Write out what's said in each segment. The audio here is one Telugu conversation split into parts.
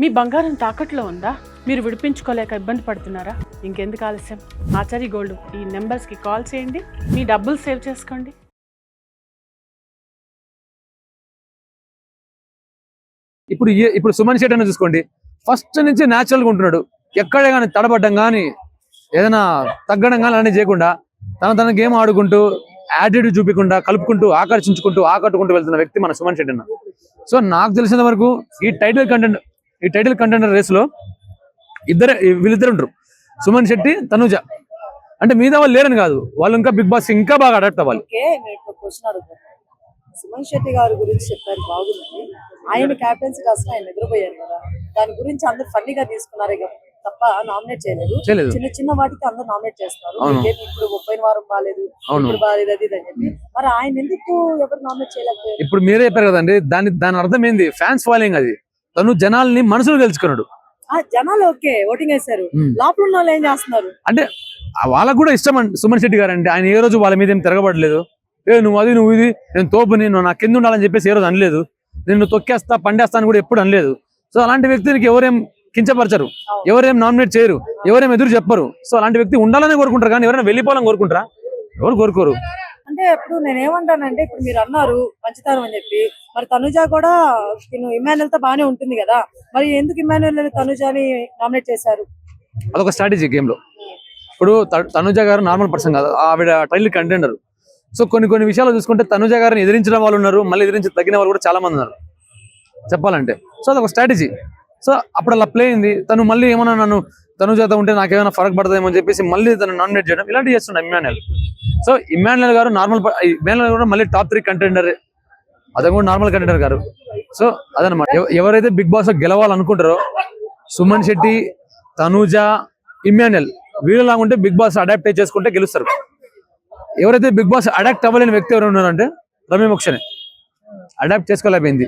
మీ బంగారం తాకట్లో ఉందా? మీరు విడిపించుకోలేక ఇబ్బంది పడుతున్నారా? ఇంకెందుకు ఆలస్యం? ఆచారి గోల్డ్ ఈ నెంబర్స్కి కాల్ చేయండి. మీ డబ్బులు సేవ్ చేసుకోండి. ఇప్పుడు ఇప్పుడు సుమన్ శెట్టి అని చూసుకోండి. ఫస్ట్ నుంచి న్యాచురల్గా ఉంటున్నాడు. ఎక్కడే కానీ తడబడ్డం కానీ ఏదైనా తగ్గడం కానీ అలానే చేయకుండా తన తన గేమ్ ఆడుకుంటూ యాటిట్యూడ్ చూపించకుండా కలుపుకుంటూ ఆకర్షించుకుంటూ ఆకట్టుకుంటూ వెళ్తున్న వ్యక్తి మన సుమన్ శెట్టి సో నాకు తెలిసిన వరకు ఈ టైటిల్ కంటెంట్ ఈ టైటిల్ కంటెండర్ రేస్లో ఇద్దరే వీళ్ళిద్దరు ఉంటారు సుమన్ శెట్టి తనుజ. అంటే మిగతా వాళ్ళు లేరని కాదు. వాళ్ళు ఇంకా బిగ్ బాస్ ఇంకా బాగా క్వశ్చన్ అడుగుతాను. సుమన్ శెట్టి గారి గురించి చెప్పారు బాగుంది ఆయన క్యాప్టెన్సీ కాస్త ఆయన నిద్రపోయారు కదా. దాని గురించి అందరు ఫన్నీగా తీసుకున్నారు. ఇక తప్ప నామినేట్ చేయలేదు. చేయలేదు. చిన్న చిన్న వాటికి అందరు నామినేట్ చేస్తున్నారు. ఇప్పుడు పోయిన వారం బాగాలేదు ఇప్పుడు బాగాలేదు అది అని చెప్పి. మరి ఆయన ఎందుకు ఎవరు నామినేట్ చేయలేకపోయారు? ఇప్పుడు మీరే చెప్పారు కదండి దాని దాని అర్థం ఏంది? ఫ్యాన్స్ ఫాలోయింగ్ అది. తను జనాల్ని మనసులో తెలుసుకున్నాడు ఆ జనాలు ఓకే ఓటింగ్ వేశారు. లోపల ఉన్న వాళ్ళు ఏం చేస్తున్నారు? ఆ వాళ్ళకు కూడా ఇష్టం అండి సుమన్ శెట్టి గారు అంటే ఆయన ఏ రోజు వాళ్ళ మీద ఏం తిరగబడలేదు. ఏ నువ్వు అది నువ్వు ఇది నేను తోపుని నువ్వు నా కింద ఉండాలని చెప్పేసి ఏ రోజు అనలేదు. నిన్ను తొక్కేస్తా పండేస్తా అని కూడా ఎప్పుడు అనలేదు. సో అలాంటి వ్యక్తికి ఎవరేం కించపరచరు. ఎవరేం నామినేట్ చేయరు. ఎవరేం ఎదురు చెప్పరు. సో అలాంటి వ్యక్తి ఉండాలని కోరుకుంటారు కానీ ఎవరైనా వెళ్ళిపోవాలని కోరుకుంటారా? ఎవరు కోరుకోరు. అంటే ఇప్పుడు నేను ఏమంటానంటే ఇప్పుడు మీరు అన్నారు మంచితనం అని చెప్పి మరి తనుజ కూడా నేను ఇమాన్యుల్తో బానే ఉంటుంది కదా మరి ఎందుకు ఇమాన్యుల్ తనుజాని నామినేట్ చేశారు? అదొక స్ట్రాటజీ గేమ్లో. ఇప్పుడు తనుజ గారు నార్మల్ పర్సన్ కాదు ఆవిడ టైల్ కంటెండర్ సో కొన్ని కొన్ని విషయాలు చూసుకుంటే తనుజ గారిని ఎదిరించిన వాళ్ళు ఉన్నారు మళ్ళీ ఎదిరించి తగ్గిన వాళ్ళు కూడా చాలా మంది ఉన్నారు. చెప్పాలంటే. సో అదొక స్ట్రాటజీ సో అప్పుడు అలా ప్లే అయింది. తను మళ్ళీ ఏమన్నా నన్ను తను చేత ఉంటే నాకేమైనా ఫరక్ పడదేమో అని చెప్పేసి మళ్ళీ తను నామినేట్ చేయడం ఇలాంటివి చేస్తున్నాడు ఇమ్మాన్యుల్ సో ఇమ్మాన్యుల్ గారు నార్మల్ ఇమ్మాన్యుల్ కూడా మళ్ళీ టాప్ త్రీ కంటెండర్ అతను కూడా నార్మల్ కంటెండర్ గారు. సో అదనమాట ఎవరైతే బిగ్ బాస్ గెలవాలనుకుంటారో సుమన్ శెట్టి తనూజ ఇమ్మాన్యుల్ వీళ్ళలాగా ఉంటే బిగ్ బాస్ అడాప్ట్ చేసుకుంటే గెలుస్తారు. ఎవరైతే బిగ్ బాస్ అడాప్ట్ అవ్వలేని వ్యక్తి ఎవరు ఉన్నారంటే రమ్య మోక్షనే. అడాప్ట్ చేసుకోలేకపోయింది.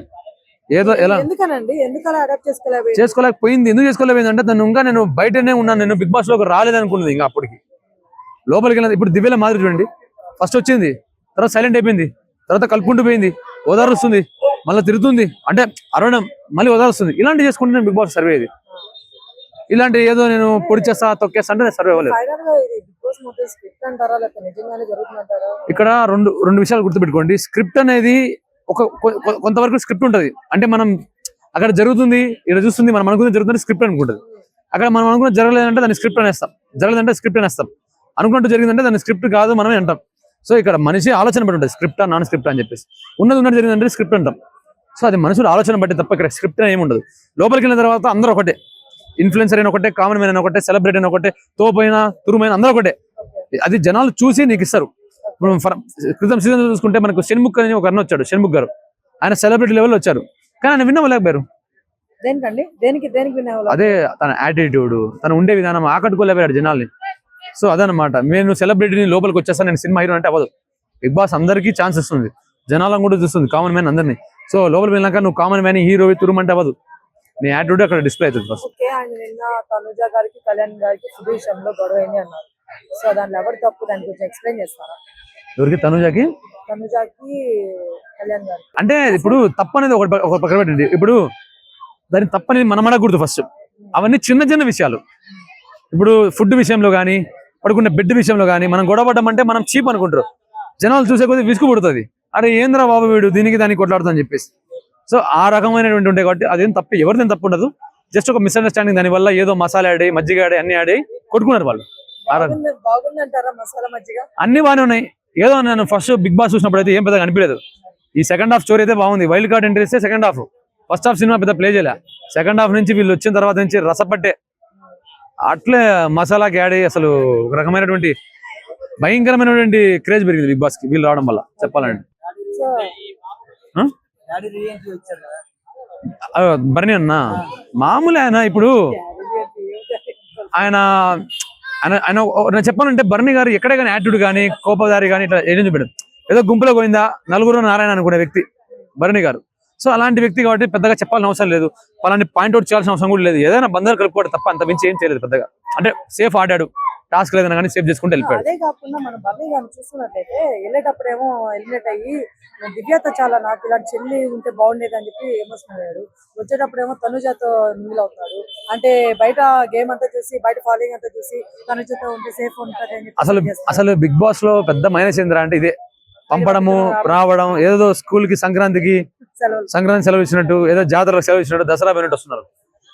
ఏదో ఎలా? ఎందుకనండి? ఎందుకు అలా అడాప్ట్ చేసుకోలేదు చేసుకోలేకపోయింది. ఎందుకు చేసుకోలేకపోయింది అంటే తను ఇంకా నేను బయటనే ఉన్నాను నేను బిగ్ బాస్లోకి రాలేదనుకున్నది ఇంకా అప్పటికి. లోపలికి వెళ్ళినది ఇప్పుడు దివ్యల మాదిరి చూడండి. ఫస్ట్ వచ్చింది తర్వాత సైలెంట్ అయిపోయింది తర్వాత కలుపుకుంటూ పోయింది ఓదారుస్తుంది మళ్ళీ తిరుగుతుంది. అంటే అరవడం మళ్ళీ ఓదారుస్తుంది. ఇలాంటి చేసుకుంటే నేను బిగ్ బాస్ సర్వే ఇది. ఇలాంటి ఏదో నేను పొడి చేస్తా తొక్కేస్తా అంటే నేను సర్వే అవ్వలేదు. ఇక్కడ రెండు రెండు విషయాలు గుర్తుపెట్టుకోండి. స్క్రిప్ట్ అనేది ఒక కొ- కొంతవరకు స్క్రిప్ట్ ఉంటుంది. అంటే మనం అక్కడ జరుగుతుంది ఇక్కడ చూస్తుంది మనం అనుకున్న జరుగుతుంది స్క్రిప్ట్ అనుకుంటుంది. అక్కడ మనం అనుకున్న జరగలేదంటే దాన్ని స్క్రిప్ట్ అనేస్తాం. జరగలేదంటే స్క్రిప్ట్ అనేస్తాం. అనుకున్నట్టు జరిగిందంటే దాన్ని స్క్రిప్ట్ కాదు మనమే అంటాం. సో ఇక్కడ మనిషి ఆలోచన బట్టి ఉంటుంది స్క్రిప్ట్ నాన్ స్క్రిప్ట్ అని చెప్పేసి. ఉన్నది ఉన్నట్టు జరిగిందంటే స్క్రిప్ట్ అంటాం. సో అది మనుషుల ఆలోచన బట్టి తప్ప ఇక్కడ స్క్రిప్ట్ ఏమి ఉండదు. లోపలికి వెళ్ళిన తర్వాత అందరూ ఒకటే. ఇన్ఫ్లుయెన్సర్ అయిన ఒకటే కామన్ మ్యాన్ అయిన ఒకటే సెలబ్రిటీ అయిన ఒకటే తోపైన తురుమైన అందరూ ఒకటే. అది జనాలు చూసి నీకు ఇస్తారు. ఫర్ క్రితం సీజన్ చూసుకుంటే మనకు షణ్ముఖ్ అని ఒక అన్న వచ్చాడు షణ్ముఖ్ గారు. ఆయన సెలబ్రిటీ లెవెల్ వచ్చారు. కానీ ఆయన విన్నవలేకపోయారు దేనికండి? దేనికి దేనికి వినేవాళ్ళు అదే తన యాటిట్యూడ్ తను ఉండే విధానం ఆకట్టుకోలేకపోయాడు జనాల్ని. సో అదనమాట నేను సెలబ్రిటీని లోపలికి వచ్చేస్తాను నేను సినిమా హీరో అంటే అవ్వదు. బిగ్ బాస్ అందరికీ ఛాన్స్ ఇస్తుంది. జనాలను కూడా చూస్తుంది కామన్ మ్యాన్ అందరినీ. సో లోపలికి వెళ్ళాక నువ్వు కామన్ మ్యాన్ హీరో తురుమంటే అవ్వదు. నీ యాటిట్యూడ్ అక్కడ డిస్ప్లే అవుతుంది ఫస్ట్ తనుజ గారికి కళ్యాణ్ గారికి గొడవ అన్నారు. సో దాంట్లో ఎవరు తప్పు దాని గురించి ఎక్స్ప్లెయిన్ చేస్తారా? ఎవరికి? తనుజాకి? అంటే ఇప్పుడు తప్పు అనేది ఒకటి ఒక పక్కన పెట్టండి. ఇప్పుడు దాని తప్పు అనేది మనం అడగకూడదు ఫస్ట్ అవన్నీ చిన్న చిన్న విషయాలు. ఇప్పుడు ఫుడ్ విషయంలో కానీ పడుకునే బెడ్ విషయంలో కానీ మనం గొడవ పడ్డం అంటే మనం చీప్ అనుకుంటారు. జనాలు చూసే కొద్దీ విసుగు పుడుతుంది. అరే ఏంద్రా బాబు వీడు? దీనికి దానికి కొట్లాడుతా అని చెప్పేసి. సో ఆ రకమైనటువంటి ఉంటాయి కాబట్టి అదేం తప్పు ఎవరిదేం తప్పు ఉండదు. జస్ట్ ఒక మిస్అండర్స్టాండింగ్ దాని వల్ల ఏదో మసాలా ఆడి మజ్జిగ ఆడి అన్ని ఆడి కొట్టుకున్నారు వాళ్ళు. అన్ని బాగానే ఉన్నాయి. ఏదో నేను ఫస్ట్ బిగ్ బాస్ చూసినప్పుడు అయితే ఏం పెద్దగా అనిపించలేదు. ఈ సెకండ్ హాఫ్ స్టోరీ అయితే బాగుంది. వైల్డ్ కార్డ్ ఎంట్రీ ఇస్తే second half first half cinema పెద్ద ప్లే చేయలే. సెకండ్ హాఫ్ నుంచి వీళ్ళు వచ్చిన తర్వాత నుంచి రసపట్టే. అట్లే మసాలాకి యాడ్ అయ్యి అసలు ఒక రకమైనటువంటి భయంకరమైనటువంటి క్రేజ్ పెరిగింది బిగ్ బాస్కి. వీళ్ళు రావడం వల్ల చెప్పాలండి సో అన్న మామూలు ఆయన ఇప్పుడు. ఆయన ఆయన ఆయన నేను చెప్పాలంటే భరణి గారు ఎక్కడే కానీ యాటిట్యూడ్ కానీ కోపదారి కానీ ఇట్లా ఏం చూపెడు ఏదో గుంపులో పోయిందా? నలుగురు నారాయణ అనుకునే వ్యక్తి భరణి గారు. సో అలాంటి వ్యక్తి కాబట్టి పెద్దగా చెప్పాల్సిన అవసరం లేదు. అలాంటి పాయింట్అవుట్ చేయాల్సిన అవసరం కూడా లేదు. ఏదైనా బంధాలు కలుపుకోవడం తప్ప అంత మించి ఏం చేయలేదు పెద్దగా. అంటే సేఫ్ ఆడాడు. టాస్క్ ఏదైనా కానీ సేవ్ చేసుకుంటూ వెళ్ళిపోయాడు. అదే కాకుండా మనం బర్నీ గారిని చూస్తున్నట్లయితే వెళ్ళేటప్పుడేమో ఎలిమినేట్ అయ్యి దివ్యత చాలా నాకు ఇలాంటి చెల్లి ఉంటే బాగుండేది అని చెప్పి ఎమోషనల్ అయ్యాడు. వచ్చేటప్పుడేమో తనుజతో మింగిల్ అవుతాడు అంటే బయట గేమ్ అంతా చూసి బయట ఫాలోయింగ్ అంతా చూసి తనుజతో ఉంటే సేఫ్ ఉంటుంది అని అసలు. అసలు బిగ్ బాస్లో పెద్ద మైనస్ ఏంద్రా అంటే ఇదే. పంపడము రావడం ఏదో స్కూల్కి సంక్రాంతికి సంక్రాంతి సెలవు ఇచ్చినట్టు ఏదో జాతరకు సెలవు ఇచ్చినట్టు దసరా పోయినట్టు వస్తున్నారు.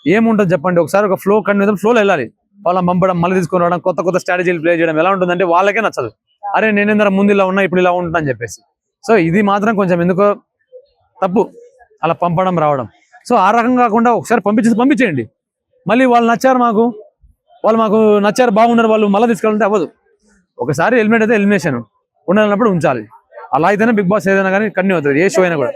ఏముంటుంది చెప్పండి? ఒకసారి ఒక ఫ్లో కండి ఫ్లోలో వెళ్ళాలి. వాళ్ళని పంపడం మళ్ళీ తీసుకొని రావడం కొత్త కొత్త స్ట్రాటజీలు ప్లే చేయడం ఎలా ఉంటుందంటే వాళ్ళకే నచ్చదు. అరే నేను ఇందర ముందు ఇలా ఉన్నా ఇప్పుడు ఇలా ఉంటున్నా అని చెప్పేసి. సో ఇది మాత్రం కొంచెం ఎందుకో తప్పు. అలా పంపడం రావడం. సో ఆ రకంగా కాకుండా ఒకసారి పంపించేసి పంపించేయండి. మళ్ళీ వాళ్ళు నచ్చారు మాకు. వాళ్ళు మాకు నచ్చారు బాగున్నారు వాళ్ళు మళ్ళీ తీసుకెళ్ళాలంటే అవ్వదు. ఒకసారి హెల్మెట్ అయితే ఎలిమినేషన్ ఉండాలన్నప్పుడు ఉంచాలి. అలా అయితేనే బిగ్ బాస్ ఏదైనా కానీ కంటిన్యూ అవుతుంది. ఏ షో అయినా కూడా.